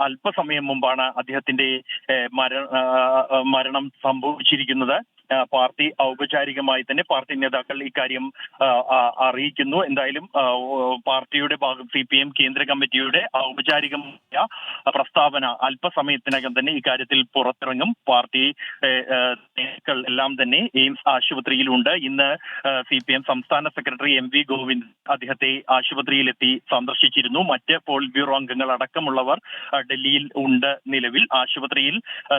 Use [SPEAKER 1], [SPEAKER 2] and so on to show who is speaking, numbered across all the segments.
[SPEAKER 1] അല്പസമയം മുമ്പാണ് അദ്ദേഹത്തിന്റെ മരണം സംഭവിച്ചിരിക്കുന്നത്. പാർട്ടി ഔപചാരികമായി തന്നെ പാർട്ടി നേതാക്കൾ ഇക്കാര്യം അറിയിക്കുന്നു. എന്തായാലും പാർട്ടിയുടെ ഭാഗം സി പി എം കേന്ദ്ര കമ്മിറ്റിയുടെ ഔപചാരികമായ പ്രസ്താവന അല്പസമയത്തിനകം തന്നെ ഇക്കാര്യത്തിൽ പുറത്തിറങ്ങും. പാർട്ടി നേതാക്കൾ എല്ലാം തന്നെ എയിംസ് ആശുപത്രിയിലുണ്ട്. ഇന്ന് സി പി എം സംസ്ഥാന സെക്രട്ടറി എം വി ഗോവിന്ദ് അദ്ദേഹത്തെ ആശുപത്രിയിലെത്തി സന്ദർശിച്ചിരുന്നു. മറ്റ് പോളിറ്റ് ബ്യൂറോ അംഗങ്ങൾ അടക്കമുള്ളവർ ഡൽഹിയിൽ ഉണ്ട് നിലവിൽ. ആശുപത്രിയിൽ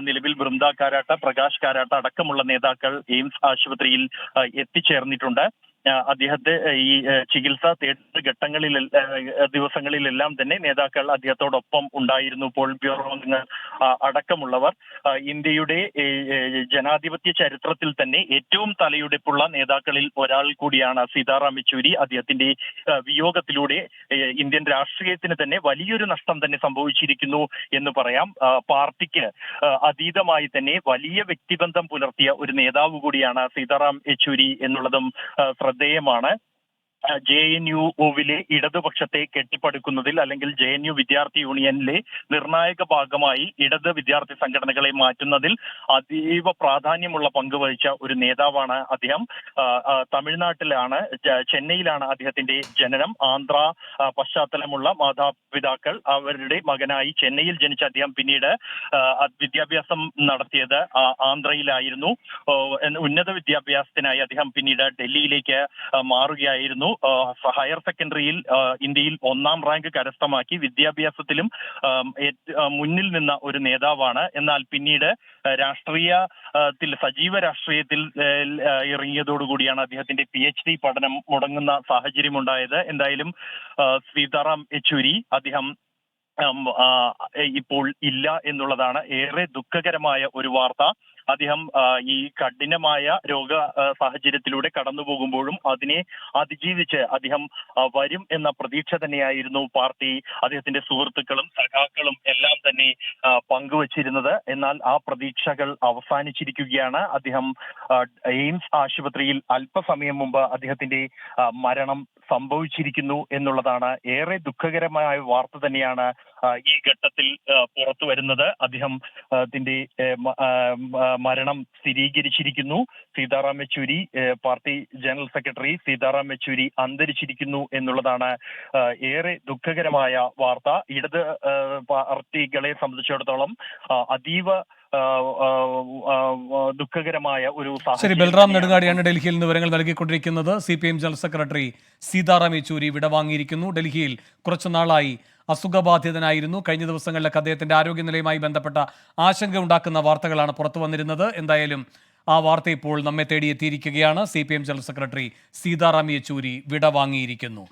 [SPEAKER 1] നിലവിൽ വൃന്ദ കാരാട്ട പ്രകാശ് കാരാട്ട അടക്കമുള്ള നേതാക്കൾ എയിംസ് ആശുപത്രിയിൽ എത്തിച്ചേർന്നിട്ടുണ്ട്. അദ്ദേഹത്തെ ഈ ചികിത്സ തേടുന്ന ഘട്ടങ്ങളിൽ ദിവസങ്ങളിലെല്ലാം തന്നെ നേതാക്കൾ അദ്ദേഹത്തോടൊപ്പം ഉണ്ടായിരുന്നു. പോൾ ബ്യൂറോ അംഗങ്ങൾ അടക്കമുള്ളവർ ഇന്ത്യയുടെ ജനാധിപത്യ ചരിത്രത്തിൽ തന്നെ ഏറ്റവും തലയുടെപ്പുള്ള നേതാക്കളിൽ ഒരാൾ കൂടിയാണ് സീതാറാം യെച്ചൂരി. അദ്ദേഹത്തിന്റെ വിയോഗത്തിലൂടെ ഇന്ത്യൻ രാഷ്ട്രീയത്തിന് തന്നെ വലിയൊരു നഷ്ടം തന്നെ സംഭവിച്ചിരിക്കുന്നു എന്ന് പറയാം. പാർട്ടിക്ക് അതീതമായി തന്നെ വലിയ വ്യക്തിബന്ധം പുലർത്തിയ ഒരു നേതാവ് കൂടിയാണ് സീതാറാം യെച്ചൂരി എന്നുള്ളതും ശ്രദ്ധേയമാണ്. ജെ എൻ യുവിലെ ഇടതുപക്ഷത്തെ കെട്ടിപ്പടുക്കുന്നതിൽ അല്ലെങ്കിൽ ജെ എൻ യു വിദ്യാർത്ഥി യൂണിയനിലെ നിർണായക ഭാഗമായി ഇടത് വിദ്യാർത്ഥി സംഘടനകളെ മാറ്റുന്നതിൽ അതീവ പ്രാധാന്യമുള്ള പങ്ക് വഹിച്ച ഒരു നേതാവാണ് അദ്ദേഹം. തമിഴ്നാട്ടിലാണ് ചെന്നൈയിലാണ് അദ്ദേഹത്തിന്റെ ജനനം. ആന്ധ്ര പശ്ചാത്തലമുള്ള മാതാപിതാക്കൾ അവരുടെ മകനായി ചെന്നൈയിൽ ജനിച്ച അദ്ദേഹം പിന്നീട് വിദ്യാഭ്യാസം നടത്തിയത് ആന്ധ്രയിലായിരുന്നു. ഉന്നത വിദ്യാഭ്യാസത്തിനായി അദ്ദേഹം പിന്നീട് ഡൽഹിയിലേക്ക് മാറുകയായിരുന്നു. ഹയർ സെക്കൻഡറിയിൽ ഇന്ത്യയിൽ ഒന്നാം റാങ്ക് കരസ്ഥമാക്കി വിദ്യാഭ്യാസത്തിലും മുന്നിൽ നിന്ന ഒരു നേതാവാണ്. എന്നാൽ പിന്നീട് രാഷ്ട്രീയത്തിൽ രാഷ്ട്രീയ സജീവ രാഷ്ട്രീയത്തിൽ ഇറങ്ങിയതോടുകൂടിയാണ് അദ്ദേഹത്തിന്റെ പി എച്ച് ഡി പഠനം മുടങ്ങുന്ന സാഹചര്യമുണ്ടായത്. എന്തായാലും സീതാറാം യെച്ചൂരി അദ്ദേഹം ഇപ്പോൾ ഇല്ല എന്നുള്ളതാണ് ഏറെ ദുഃഖകരമായ ഒരു വാർത്ത. അദ്ദേഹം ഈ കഠിനമായ രോഗ സാഹചര്യത്തിലൂടെ കടന്നു പോകുമ്പോഴും അതിനെ അതിജീവിച്ച് അദ്ദേഹം വരും എന്ന പ്രതീക്ഷ തന്നെയായിരുന്നു പാർട്ടി അദ്ദേഹത്തിന്റെ സുഹൃത്തുക്കളും സഖാക്കളും എല്ലാം തന്നെ പങ്കുവച്ചിരുന്നത്. എന്നാൽ ആ പ്രതീക്ഷകൾ അവസാനിച്ചിരിക്കുകയാണ്. അദ്ദേഹം എയിംസ് ആശുപത്രിയിൽ അല്പസമയം മുമ്പ് അദ്ദേഹത്തിന്റെ മരണം സംഭവിച്ചിരിക്കുന്നു എന്നുള്ളതാണ് ഏറെ ദുഃഖകരമായ വാർത്ത തന്നെയാണ് ഈ ഘട്ടത്തിൽ പുറത്തു വരുന്നത്. അദ്ദേഹം തിന്റെ മരണം സ്ഥിരീകരിച്ചിരിക്കുന്നു. Sitaram Yechury party general secretary Sitaram Yechury അന്തരിച്ചിരിക്കുന്നു എന്നുള്ളതാണ് ഏറെ ദുഃഖകരമായ വാർത്ത. ഇടത് പാർട്ടികളെ സംബന്ധിച്ചിടത്തോളം അതീവ ദുഃഖകരമായ ഒരു
[SPEAKER 2] ശരി ബൽറാം. നെടുങ്ങാടിയാണ് ഡൽഹിയിൽ നിന്ന് വിവരങ്ങൾ നൽകിക്കൊണ്ടിരിക്കുന്നത്. C P M general secretary Sitaram Yechury വിടവാങ്ങിയിരിക്കുന്നു ഡൽഹിയിൽ കുറച്ചു നാളായി അസുഖബാധിതനായിരുന്നു. കഴിഞ്ഞ ദിവസങ്ങളിലൊക്കെ അദ്ദേഹത്തിന്റെ ആരോഗ്യനിലയുമായി ബന്ധപ്പെട്ട ആശങ്ക ഉണ്ടാക്കുന്ന വാർത്തകളാണ് പുറത്തു വന്നിരുന്നത്. എന്തായാലും ആ വാർത്ത ഇപ്പോൾ നമ്മെ തേടിയെത്തിയിരിക്കുകയാണ്. C P M general secretary Sitaram Yechury വിടവാങ്ങിയിരിക്കുന്നു